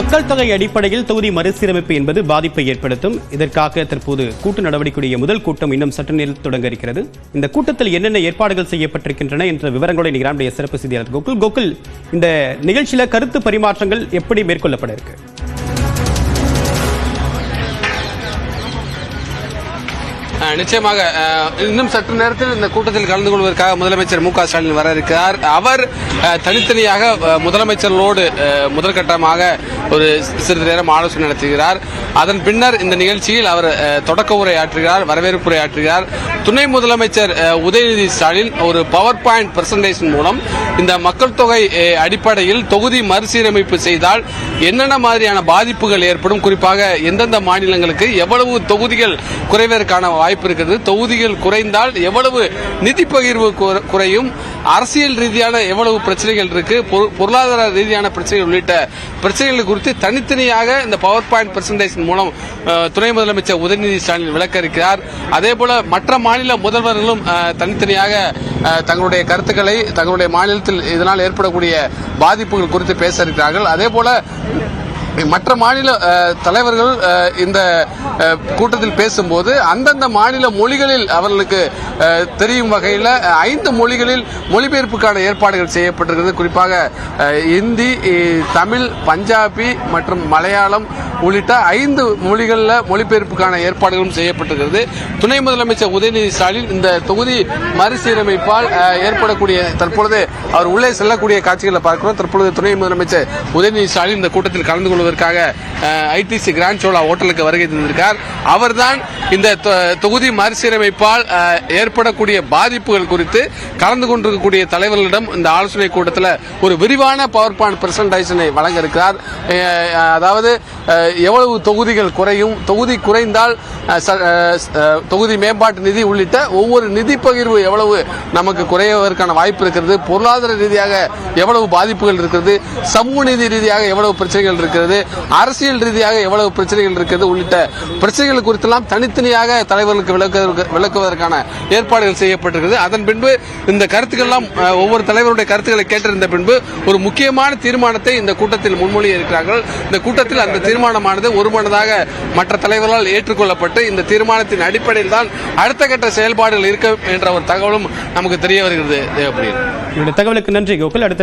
மக்கள் தொகை அடிப்படையில் தொகுதி மறுசீரமைப்பு என்பது பாதிப்பை ஏற்படுத்தும். இதற்காக தற்போது கூட்டு நடவடிக்கையுடைய முதல் கூட்டம் இன்னும் சற்று நேரம் தொடங்க இருக்கிறது இந்த கூட்டத்தில் என்னென்ன ஏற்பாடுகள் செய்யப்பட்டிருக்கின்றன என்ற விவரங்களை நிகழ்ச்சிய சிறப்பு செய்தியாளர் கோகுல். கோகுல் இந்த நிகழ்ச்சியில கருத்து பரிமாற்றங்கள் எப்படி மேற்கொள்ளப்பட இருக்கு? நிச்சயமாக இன்னும் சற்று நேரத்தில் இந்த கூட்டத்தில் கலந்து கொள்வதற்காக முதலமைச்சர் மு க ஸ்டாலின் வர இருக்கிறார். அவர் தனித்தனியாக முதலமைச்சர்களோடு முதற்கட்டமாக ஒரு சிறிது நேரம் ஆலோசனை நடத்துகிறார். அதன் பின்னர் இந்த நிகழ்ச்சியில் அவர் தொடக்க உரை ஆற்றுகிறார் வரவேற்புரை ஆற்றுகிறார் துணை முதலமைச்சர் உதயநிதி ஸ்டாலின் ஒரு பவர் பாயிண்ட் பிரசன்டேஷன் மூலம் இந்த மக்கள் தொகை அடிப்படையில் தொகுதி மறுசீரமைப்பு செய்தால் என்னென்ன மாதிரியான பாதிப்புகள் ஏற்படும்? குறிப்பாக எந்தெந்த மாநிலங்களுக்கு எவ்வளவு தொகுதிகள் குறைவதற்கான வாய்ப்பு வாய்ப்பு இருக்கிறது. தொகுதிகள் குறைந்தால் எவ்வளவு நிதி பகிர்வு குற- குறையும்? அரசியல் ரீதியான எவ்வளவு பிரச்சனைகள் இருக்கு? பொரு- பொருளாதார ரீதியான பிரச்சனைகள் உள்ளிட்ட பிரச்சனைகள் குறித்து தனித்தனியாக இந்த பவர் பாயிண்ட் பிரசன்டேஷன் மூலம் துணை முதலமைச்சர் உதயநிதி ஸ்டாலின் விளக்க இருக்கிறார் அதே போல மற்ற மாநில முதல்வர்களும் தனித்தனியாக தங்களுடைய கருத்துக்களை தங்களுடைய மாநிலத்தில் இதனால் ஏற்படக்கூடிய பாதிப்புகள் குறித்து பேச இருக்கிறார்கள். அதே போல மற்ற மாநில தலைவர்கள் இந்த கூட்டத்தில் பேசும்போது அந்தந்த மாநில மொழிகளில் அவர்களுக்கு தெரியும் வகையில் ஐந்து மொழிகளில் மொழிபெயர்ப்புக்கான ஏற்பாடுகள் செய்யப்பட்டிருக்கிறது. குறிப்பாக இந்தி தமிழ் பஞ்சாபி மற்றும் மலையாளம் உள்ளிட்ட ஐந்து மொழிகளில் மொழிபெயர்ப்புக்கான ஏற்பாடுகளும் செய்யப்பட்டிருக்கிறது. துணை முதலமைச்சர் உதயநிதி ஸ்டாலின் இந்த தொகுதி மறுசீரமைப்பால் ஏற்படக்கூடிய தற்பொழுது அவர் உள்ளே செல்லக்கூடிய காட்சிகளை பார்க்கிறோம். தற்பொழுது துணை முதலமைச்சர் உதயநிதி ஸ்டாலின் இந்த கூட்டத்தில் கலந்து கொள்வதற்காக ஐடிசி கிராண்ட் சோலா ஹோட்டலுக்கு வருகை தந்திருக்கார். அவர்தான் இந்த தொ- தொகுதி மறுசீரமைப்பால் ஏற்படக்கூடிய பாதிப்புகள் குறித்து கலந்து கொண்டிருக்கக்கூடிய தலைவர்களிடம் இந்த ஆலோசனை கூட்டத்தில் ஒரு விரிவான பவர் பாயிண்ட் பிரசன்டேஷனை வழங்க இருக்கிறார் அதாவது எவ்வளவு தொகுதிகள் குறையும் தொகுதி குறைந்தால் தொகுதி மேம்பாட்டு நிதி உள்ளிட்ட ஒவ்வொரு நிதி பகிர்வு எவ்வளவு நமக்கு குறைவதற்கான வாய்ப்பு இருக்கிறது பொருளாதார ரீதியாக எவ்வளவு பாதிப்புகள் இருக்கிறது சமூக நீதி ரீதியாக எவ்வளவு பிரச்சனைகள் இருக்கிறது அரசியல் ரீதியாக எவ்வளவு பிரச்சனைகள் இருக்கிறது உள்ளிட்ட பிரச்சனைகள் குறித்தெல்லாம் தனித்தனியாக தலைவர்களுக்கு விளக்க விளக்குவதற்கான ஏற்பாடுகள் செய்யப்பட்டிருக்கிறது. அதன் பின்பு இந்த கருத்துக்கள் எல்லாம் ஒவ்வொரு தலைவருடைய கருத்துக்களை கேட்டிருந்த பின்பு ஒரு முக்கியமான தீர்மானத்தை இந்த கூட்டத்தில் முன்மொழி இருக்கிறார்கள். இந்த கூட்டத்தில் அந்த தீர்மானமானது ஒருமனதாக மற்ற தலைவர்களால் ஏற்றுக்கொள்ளப்பட்டு இந்த தீர்மானத்தின் அடிப்படையில் தான் அடுத்த கட்ட செயல்பாடுகள் இருக்கும் என்ற ஒரு தகவலும் நமக்கு தெரிய வருகிறது. தேவப்பிரியன் தகவலுக்கு நன்றி கோகுல். அடுத்த